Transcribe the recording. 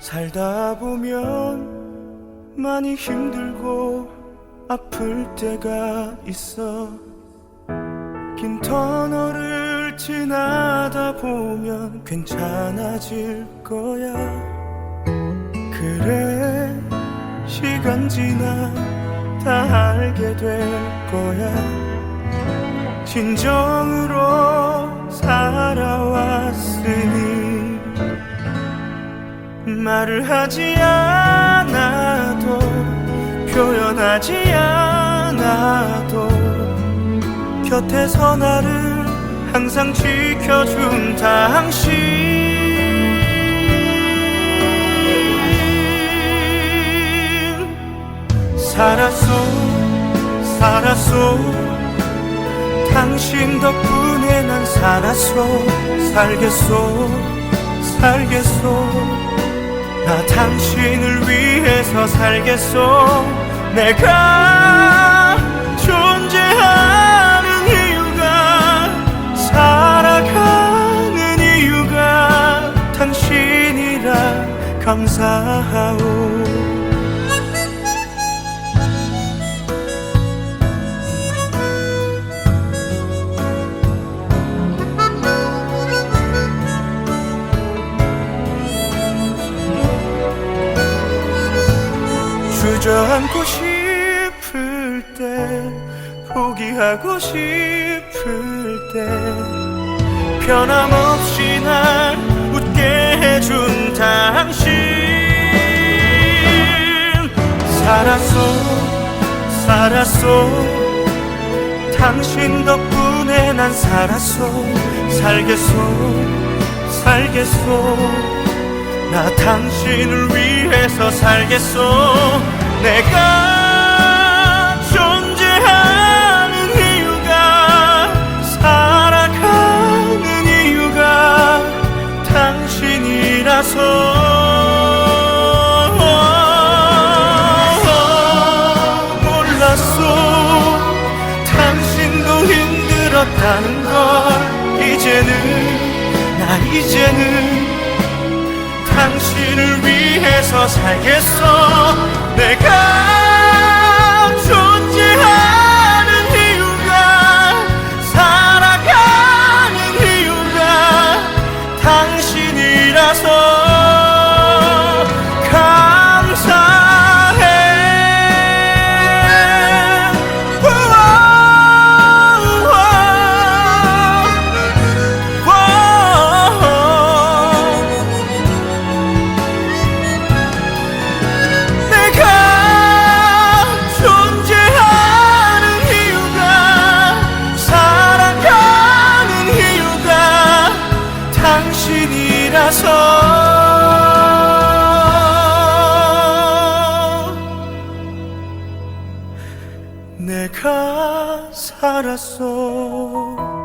살다 보면 많이 힘들고 아플 때가 있어. 긴 터널을 지나다 보면 괜찮아질 거야. 그래 시간 지나 다 알게 될 거야. 진정으로 살아왔으니 말을 하지 않아도 표현하지 않아도 곁에서 나를 항상 지켜준 당신. 살았어 살았어 당신 덕분에 난 살았어 살겠어 살겠어 나 당신을 위해서 살겠어 내가 존재하는 이유가 살아가는 이유가 당신이라 감사하오 주저앉고 싶을 때 포기하고 싶을 때 변함없이 날 웃게 해준 당신. 살았어 살았어. 당신 덕분에 난 살았어. 살겠어 살겠어. 나 당신을 위해서 살겠어 내가 존재하는 이유가 살아가는 이유가 당신이라서. 힘들었다는 걸 이제는 나 이제는 당신을 위해서 살겠어 내가 존재하는 이유가 살아가는 이유가 당신이라서 살아서 내가 살았어.